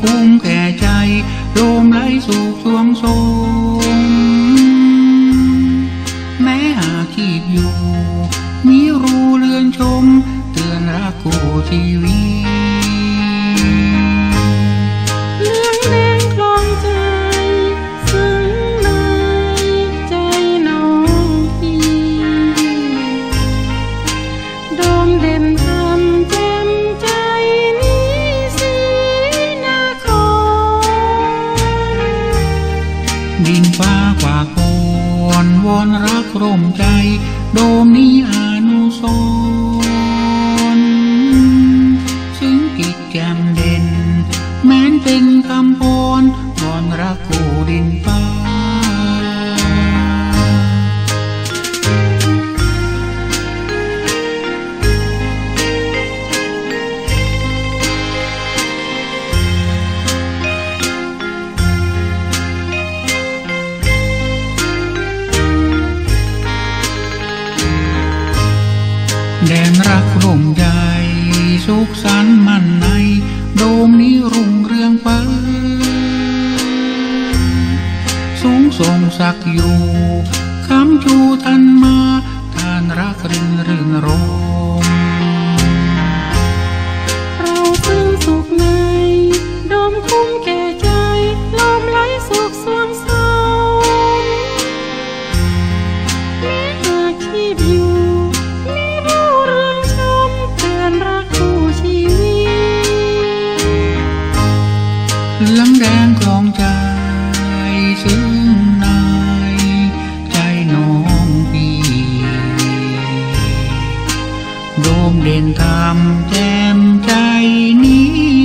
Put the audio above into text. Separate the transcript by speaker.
Speaker 1: คุ้มแก่ใจโดมไหลสูขสวงสงแม้หาคีดอยู่ มีรู้เลือนชม เตือนรักกูทีวิต ดินฟ้ากว่าโคนวอนรักร่มใจ โดมนี้อนุสร แดนรักร่มใจสุขสันต์มั่นใน โดมนี้รุ่งเรืองฟ้าสูงส่งศักอยู่คำชูทันมาทานรักรินรื่นรม โยมเด่นธรรมแจ่มใจนี้